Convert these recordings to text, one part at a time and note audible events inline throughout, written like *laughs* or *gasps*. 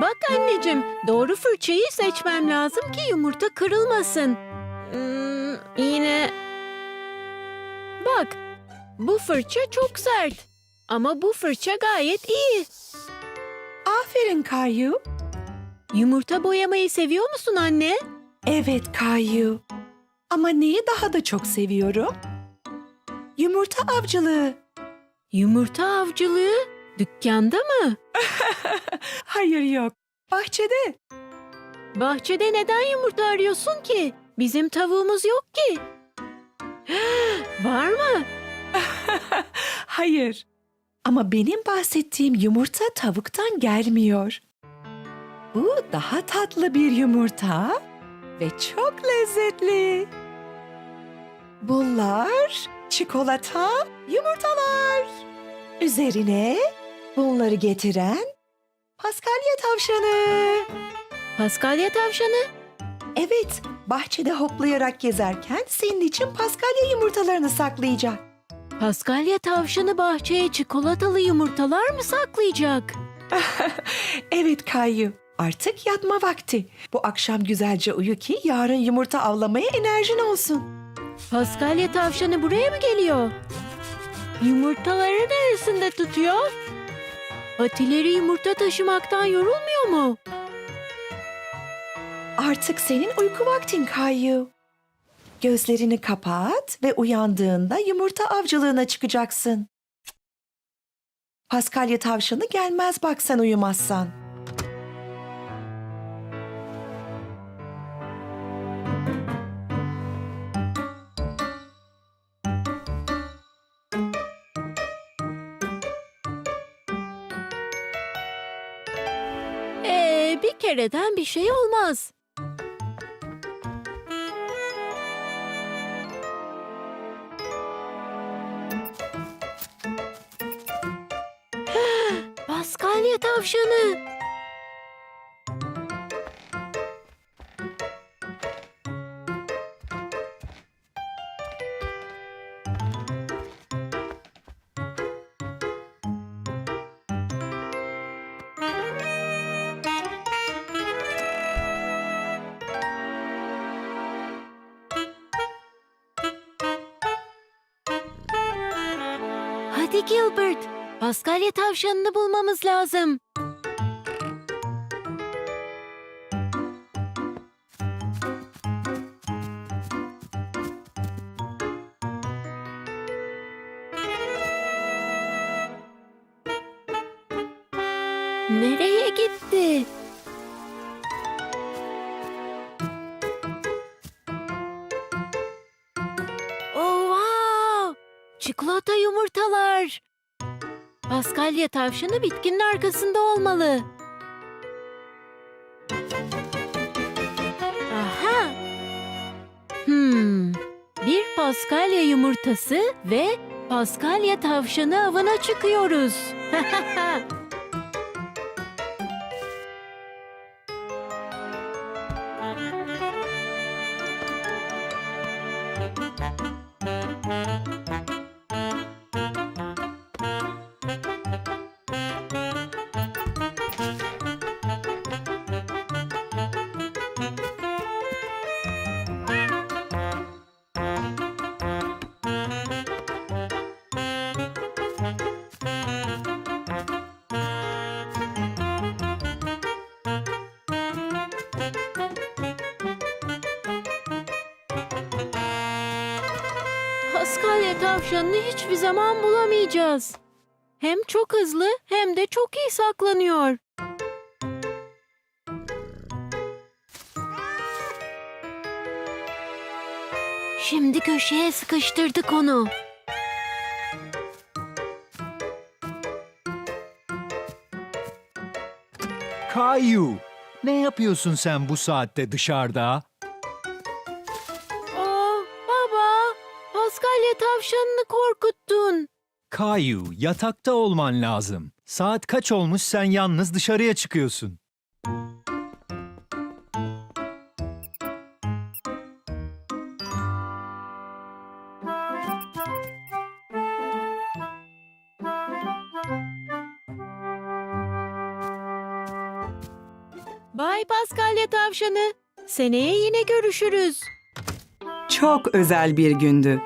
Bak anneciğim, doğru fırçayı seçmem lazım ki yumurta kırılmasın. Hmm, yine... Bak, bu fırça çok sert. Ama bu fırça gayet iyi. Aferin Kayu. Yumurta boyamayı seviyor musun anne? Evet Kayu. Ama neyi daha da çok seviyorum? Yumurta avcılığı. Yumurta avcılığı dükkanda mı? *laughs* Hayır yok. Bahçede. Bahçede neden yumurta arıyorsun ki? Bizim tavuğumuz yok ki. *gasps* Var mı? *laughs* Hayır. Ama benim bahsettiğim yumurta tavuktan gelmiyor. Bu daha tatlı bir yumurta ve çok lezzetli. Bunlar çikolata, yumurtalar. Üzerine bunları getiren Paskalya tavşanı. Paskalya tavşanı. Evet, bahçede hoplayarak gezerken senin için Paskalya yumurtalarını saklayacak. Paskalya tavşanı bahçeye çikolatalı yumurtalar mı saklayacak? *laughs* Evet Kayu, artık yatma vakti. Bu akşam güzelce uyu ki yarın yumurta avlamaya enerjin olsun. Paskalya tavşanı buraya mı geliyor? Yumurtaları neresinde tutuyor? Patileri yumurta taşımaktan yorulmuyor mu? Artık senin uyku vaktin Kayu. Gözlerini kapat ve uyandığında yumurta avcılığına çıkacaksın. Paskalya tavşanı gelmez bak sen uyumazsan. Kereden bir şey olmaz. *gasps* Paskalya tavşanı. Paskalya tavşanını bulmamız lazım. Nereye gitti? Oh, wow! Çikolata yumurtalar. Paskalya tavşanı bitkinin arkasında olmalı. Aha! Hmm. Bir paskalya yumurtası ve paskalya tavşanı avına çıkıyoruz. *laughs* Paskalya tavşanını hiçbir zaman bulamayacağız. Hem çok hızlı hem de çok iyi saklanıyor. Şimdi köşeye sıkıştırdık onu. Kayu, ne yapıyorsun sen bu saatte dışarıda? Kayu, yatakta olman lazım. Saat kaç olmuş sen yalnız dışarıya çıkıyorsun. Bay Paskalya tavşanı. Seneye yine görüşürüz. Çok özel bir gündü.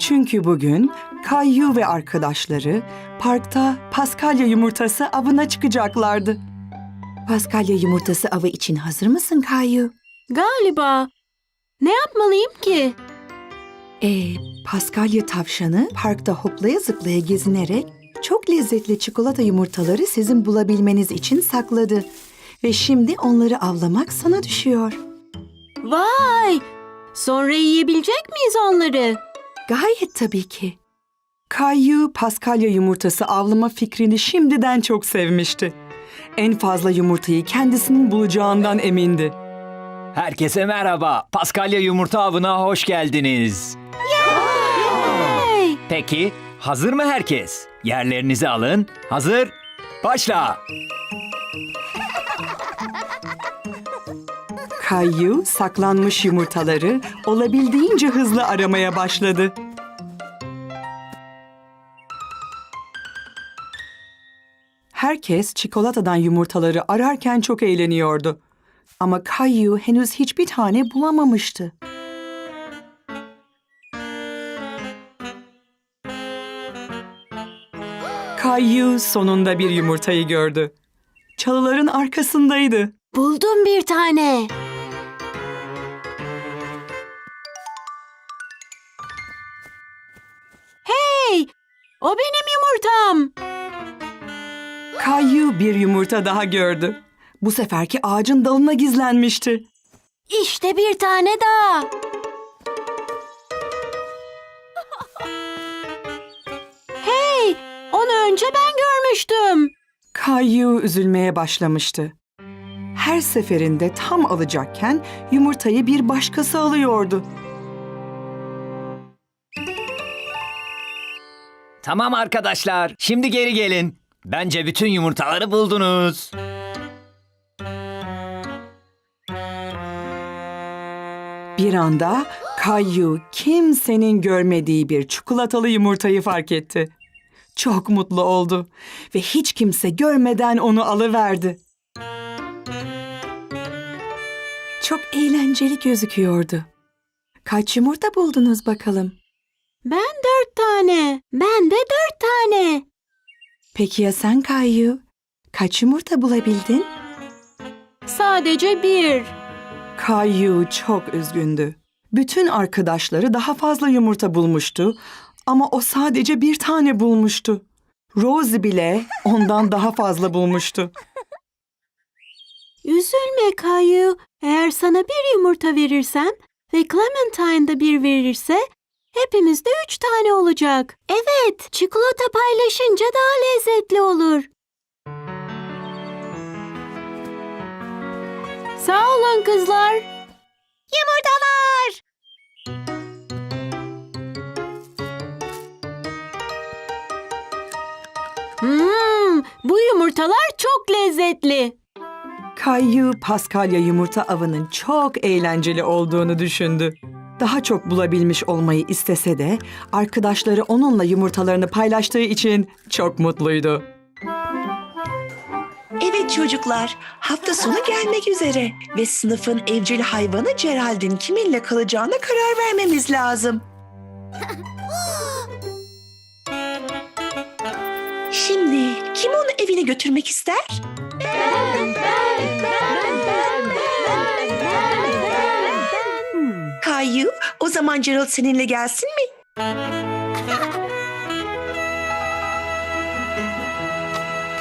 Çünkü bugün Kayyu ve arkadaşları parkta Paskalya yumurtası avına çıkacaklardı. Paskalya yumurtası avı için hazır mısın Kayyu? Galiba. Ne yapmalıyım ki? Ee, Paskalya tavşanı parkta hoplaya zıplaya gezinerek çok lezzetli çikolata yumurtaları sizin bulabilmeniz için sakladı. Ve şimdi onları avlamak sana düşüyor. Vay! Sonra yiyebilecek miyiz onları? Gayet tabii ki. Kayyu Paskalya yumurtası avlama fikrini şimdiden çok sevmişti. En fazla yumurtayı kendisinin bulacağından emindi. Herkese merhaba. Paskalya yumurta avına hoş geldiniz. Hey! Peki, hazır mı herkes? Yerlerinizi alın. Hazır? Başla. Kayyu saklanmış yumurtaları olabildiğince hızlı aramaya başladı. Herkes çikolatadan yumurtaları ararken çok eğleniyordu. Ama Kayyu henüz hiçbir tane bulamamıştı. Kayyu sonunda bir yumurtayı gördü. Çalıların arkasındaydı. Buldum bir tane. Hey! O benim yumurtam. Kayyu bir yumurta daha gördü. Bu seferki ağacın dalına gizlenmişti. İşte bir tane daha. *laughs* Hey! Onu önce ben görmüştüm. Kayyu üzülmeye başlamıştı. Her seferinde tam alacakken yumurtayı bir başkası alıyordu. Tamam arkadaşlar, şimdi geri gelin. Bence bütün yumurtaları buldunuz. Bir anda Kayyu kimsenin görmediği bir çikolatalı yumurtayı fark etti. Çok mutlu oldu ve hiç kimse görmeden onu alıverdi. Çok eğlenceli gözüküyordu. Kaç yumurta buldunuz bakalım? Ben dört tane. Ben de dört tane. Peki ya sen Kayyu? Kaç yumurta bulabildin? Sadece bir. Kayyu çok üzgündü. Bütün arkadaşları daha fazla yumurta bulmuştu ama o sadece bir tane bulmuştu. Rosie bile ondan daha fazla bulmuştu. Üzülme Kayu. Eğer sana bir yumurta verirsem ve Clementine de bir verirse hepimizde üç tane olacak. Evet, çikolata paylaşınca daha lezzetli olur. Sağ olun kızlar. Yumurtalar. Hmm, bu yumurtalar çok lezzetli. Kayyu Paskalya yumurta avının çok eğlenceli olduğunu düşündü. Daha çok bulabilmiş olmayı istese de arkadaşları onunla yumurtalarını paylaştığı için çok mutluydu. Evet çocuklar, hafta sonu gelmek üzere ve sınıfın evcil hayvanı Gerald'in kiminle kalacağına karar vermemiz lazım. Şimdi kim onu evine götürmek ister? Kayu, o zaman Gerald seninle gelsin mi?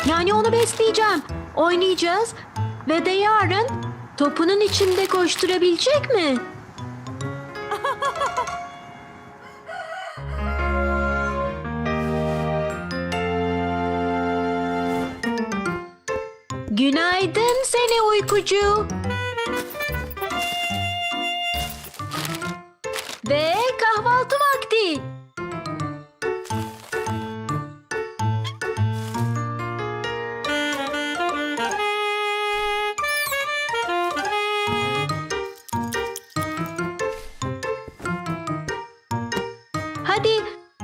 Yani onu besleyeceğim. Oynayacağız ve de yarın topunun içinde koşturabilecek mi? *laughs* Günaydın seni uykucu.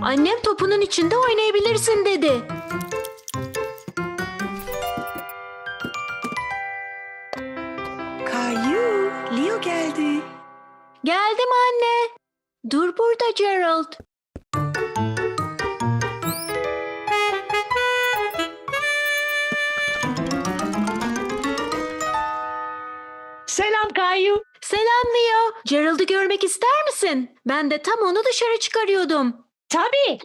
Annem topunun içinde oynayabilirsin dedi. Kayu, Leo geldi. Geldim anne. Dur burada Gerald. Selam Kayu. Selam Leo. Gerald'ı görmek ister misin? Ben de tam onu dışarı çıkarıyordum. Tabii.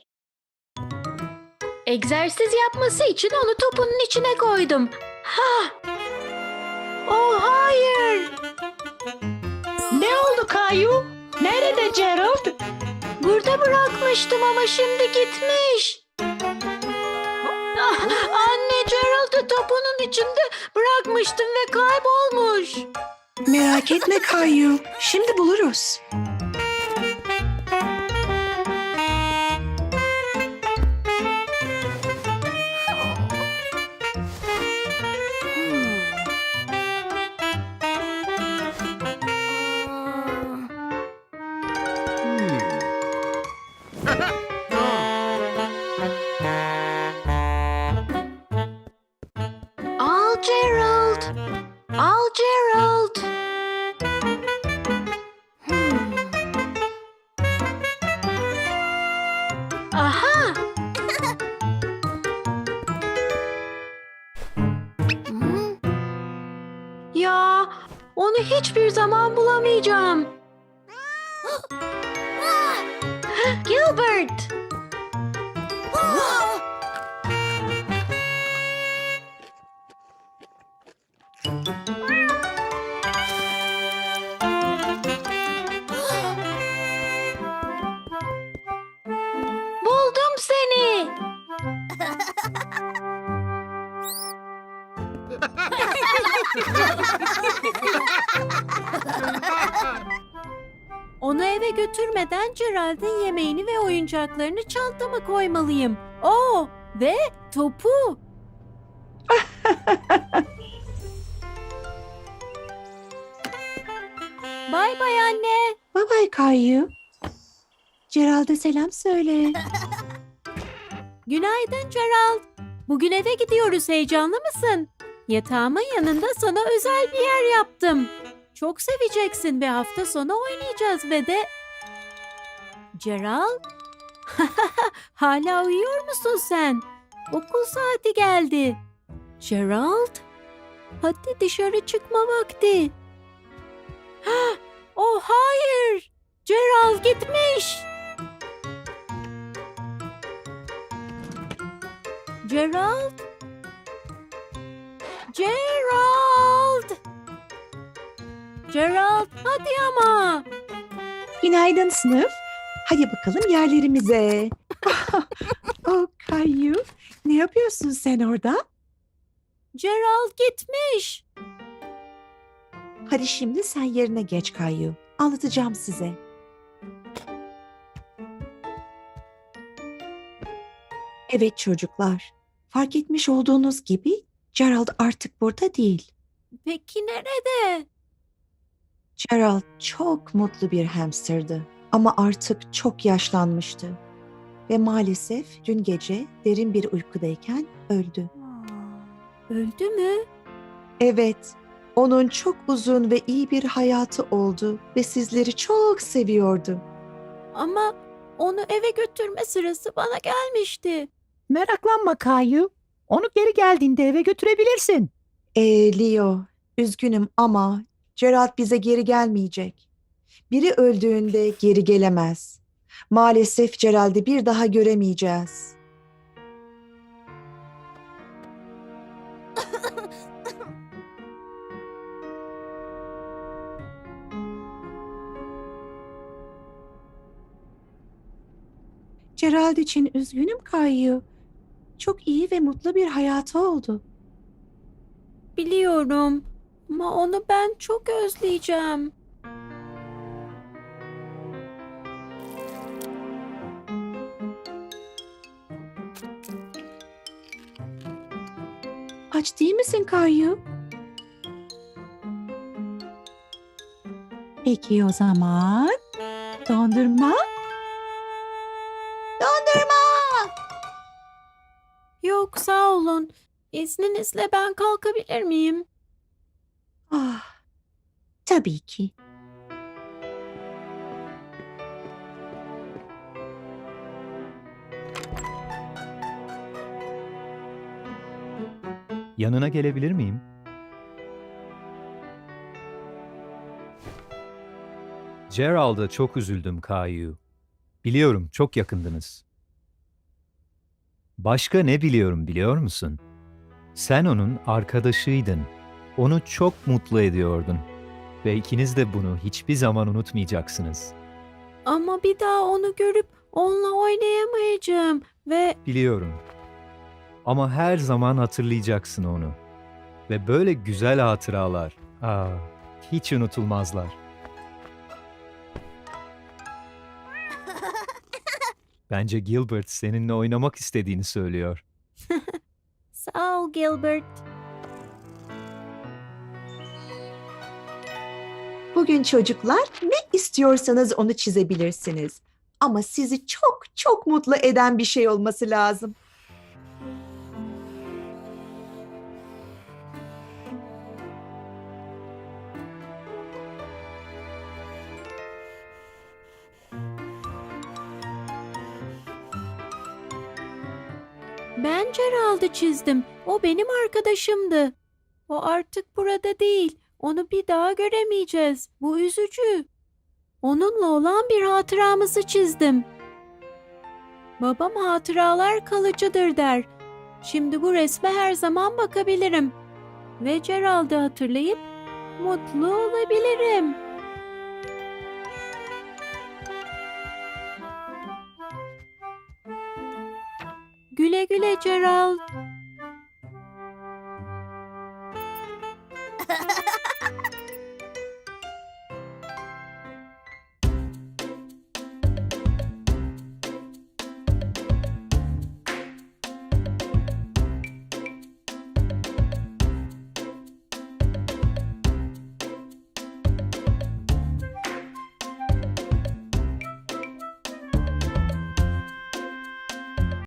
Egzersiz yapması için onu topunun içine koydum. Ha! Oh hayır! Ne oldu Kayu? Nerede Gerald? Burada bırakmıştım ama şimdi gitmiş. Ah, anne Gerald'ı topunun içinde bırakmıştım ve kaybolmuş. Merak etme Kayu. Şimdi buluruz. Onu hiçbir zaman bulamayacağım. *gasps* Gilbert! *laughs* Onu eve götürmeden Gerald'in yemeğini ve oyuncaklarını çantama koymalıyım. Oo, ve topu. *laughs* bay bay anne. Bye bye Kayu. Gerald'e selam söyle. Günaydın Gerald. Bugün eve gidiyoruz. Heyecanlı mısın? Yatağımın yanında sana özel bir yer yaptım. Çok seveceksin ve hafta sonu oynayacağız ve de... Gerald? *laughs* Hala uyuyor musun sen? Okul saati geldi. Gerald? Hadi dışarı çıkma vakti. oh hayır! Gerald gitmiş. Gerald? Gerald! Gerald hadi ama. Günaydın sınıf. Hadi bakalım yerlerimize. *laughs* oh Kayu. Ne yapıyorsun sen orada? Gerald gitmiş. Hadi şimdi sen yerine geç Kayu. Anlatacağım size. Evet çocuklar. Fark etmiş olduğunuz gibi Gerald artık burada değil. Peki nerede? Gerald çok mutlu bir hamsterdı ama artık çok yaşlanmıştı. Ve maalesef dün gece derin bir uykudayken öldü. Öldü mü? Evet, onun çok uzun ve iyi bir hayatı oldu ve sizleri çok seviyordu. Ama onu eve götürme sırası bana gelmişti. Meraklanma Kayu. Onu geri geldiğinde eve götürebilirsin. Ee, Leo, üzgünüm ama Gerald bize geri gelmeyecek. Biri öldüğünde geri gelemez. Maalesef Gerald'i bir daha göremeyeceğiz. Gerald için üzgünüm Kayu. Çok iyi ve mutlu bir hayatı oldu. Biliyorum. Ama onu ben çok özleyeceğim. Aç değil misin Kayu? Peki o zaman dondurma Dondurma! sağ olun. İzninizle ben kalkabilir miyim? Ah, tabii ki. Yanına gelebilir miyim? Gerald'a çok üzüldüm Kayu. Biliyorum çok yakındınız. Başka ne biliyorum biliyor musun? Sen onun arkadaşıydın. Onu çok mutlu ediyordun. Ve ikiniz de bunu hiçbir zaman unutmayacaksınız. Ama bir daha onu görüp onunla oynayamayacağım ve Biliyorum. Ama her zaman hatırlayacaksın onu. Ve böyle güzel hatıralar, aa, hiç unutulmazlar. Bence Gilbert seninle oynamak istediğini söylüyor. *laughs* sağ ol Gilbert. Bugün çocuklar ne istiyorsanız onu çizebilirsiniz. Ama sizi çok çok mutlu eden bir şey olması lazım. Ben Gerald'ı çizdim. O benim arkadaşımdı. O artık burada değil. Onu bir daha göremeyeceğiz. Bu üzücü. Onunla olan bir hatıramızı çizdim. Babam hatıralar kalıcıdır der. Şimdi bu resme her zaman bakabilirim. Ve Gerald'ı hatırlayıp mutlu olabilirim. Güle güle Gerald.